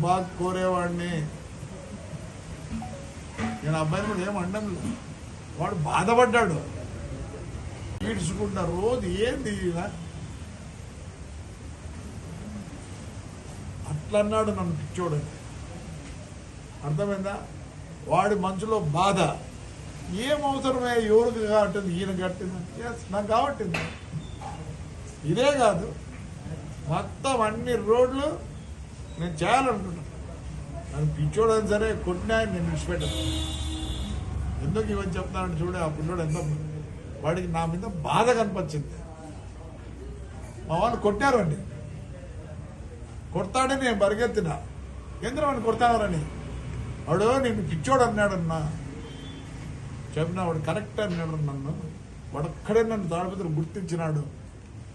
బాగా కోరేవాడిని. నేను అబ్బాయిని కూడా ఏం అనడం లేదు. వాడు బాధపడ్డాడు. ఈడ్చుకుంటా రోజు ఏంది అట్లన్నాడు నన్ను పిచ్చోడు. అర్థమైందా? వాడి మనసులో బాధ. ఏం అవసరమే? ఎవరికి కట్టింది ఈయన కట్టింది? Yes, నాకు కాబట్టింది ఇదే కాదు. మొత్తం అన్ని రోడ్లు నేను చేయాలనుకుంటున్నాను నన్ను పిచ్చోడని సరే కొట్టినా నేను విడిచిపెట్టాను. ఎందుకు ఇవన్నీ చెప్తానని చూడే ఆ పిల్లోడు ఎంత వాడికి నా మీద బాధ కనిపించింది. మా వాళ్ళు కొట్టారండి కొడతాడని నేను పరిగెత్తిన. ఎందుకు వాడిని కొడతానని వాడు నేను పిచ్చోడు అన్నాడన్నా. చెప్పిన వాడు కరెక్ట్ అన్నాడు నన్ను. వాడు ఒక్కడే నన్ను తాడిపత్రి గుర్తించినాడు.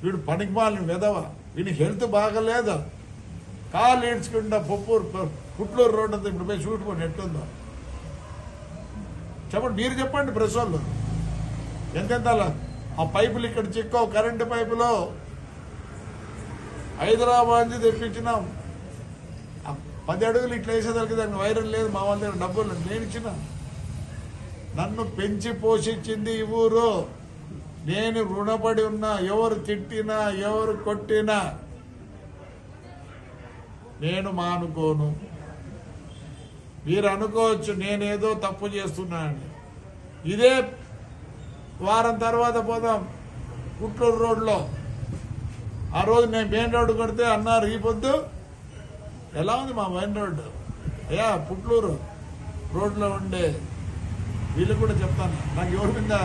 వీడు పనికి మాలిన వెదవ వీడి హెల్త్ బాగలేదు. కాలు ఏడ్చుకుంటా పొప్పూరు పుట్లూరు రోడ్డు అంతా ఇప్పుడు పోయి చూడుకోండి ఎట్టుందో చెప్పండి మీరు చెప్పండి ప్రెస్ వాళ్ళు ఎంతెంత ఆ పైపులు ఇక్కడ చిక్కో కరెంటు పైపులో. హైదరాబాద్ నుంచి తెప్పించినాం. ఆ పది అడుగులు ఇట్లా వేసేదానికి దానికి వైరల్ లేదు మా వాళ్ళ దగ్గర డబ్బులు నేను ఇచ్చిన. నన్ను పెంచి పోషించింది ఈ ఊరు. నేను రుణపడి ఉన్నా ఎవరు తిట్టినా ఎవరు కొట్టినా నేను మానుకోను. మీరు అనుకోవచ్చు నేనేదో తప్పు చేస్తున్నానని. ఇదే వారం తర్వాత పోదాం పుట్టూరు రోడ్లో. ఆ రోజు నేను మెయిన్ రోడ్డు కొడితే అన్నారు ఈ పొద్దు? ఎలా ఉంది మా మెయిన్ రోడ్డు? అయ్యా పుట్లూరు రోడ్లో ఉండే వీళ్ళు కూడా చెప్తాను. నాకు ఎవరి మీద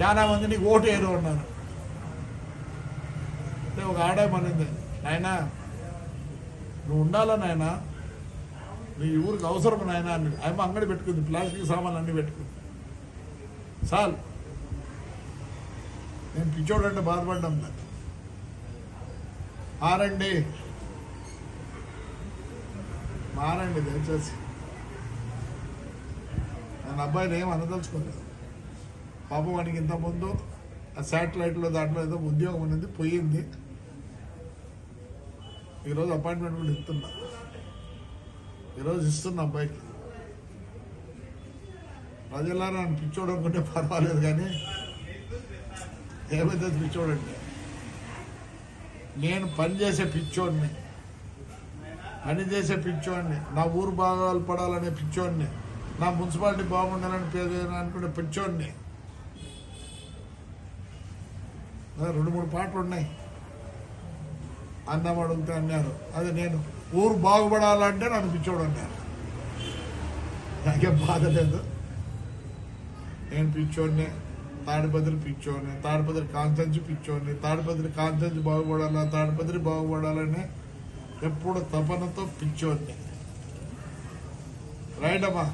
చాలా మంది నీకు ఓటు వేరు ఉన్నారు అంటే ఒక ఆడేమనింది నాయనా నువ్వు ఉండాలా నాయనా? నీ ఊరికి అవసరం నాయనా అని. ఆమె అంగడి పెట్టుకుంది ప్లాస్టిక్ సామాన్లు అన్నీ పెట్టుకుంది. చాలు. నేను పిచ్చోడంటే బాధపడ్డాం దాన్ని మారండి మారండి దయచేసి. నేను అబ్బాయిని ఏం అనదలుచుకోలేదు. పాపం వానికి ఇంతకుముందు ఆ శాటిలైట్లో దాంట్లో ఏదో ఉద్యోగం అనేది పోయింది. ఈరోజు అపాయింట్మెంట్ కూడా ఇస్తున్నా. ఈరోజు ఇస్తున్నా అబ్బాయికి ప్రజలారా నన్ను పిచ్చోడు అనుకుంటే పర్వాలేదు కానీ ఏమైతే పిచ్చోడండి. నేను పని చేసే పిచ్చోడిని పని చేసే పిచ్చోడిని నా ఊరు బాగా పడాలనే పిచ్చోడిని నా మున్సిపాలిటీ బాగుండాలని పేరు అనుకునే పిచ్చోడిని. రెండు మూడు పాటలు ఉన్నాయి అన్నం అడిగితే అన్నారు అది నేను ఊరు బాగుపడాలంటే నన్ను పిచ్చోడు అన్నారు నాకేం బాధ లేదు. నేను పిచ్చోడినే తాడిపత్రి పిచ్చోడిని తాడిపత్రి కాన్సెన్స్ పిచ్చోడిని తాడిపత్రి కాన్సెన్స్ బాగుపడాలా తాడిపత్రి బాగుపడాలని ఎప్పుడు తపనతో పిచ్చోడిని. రైట్ అమ్మా.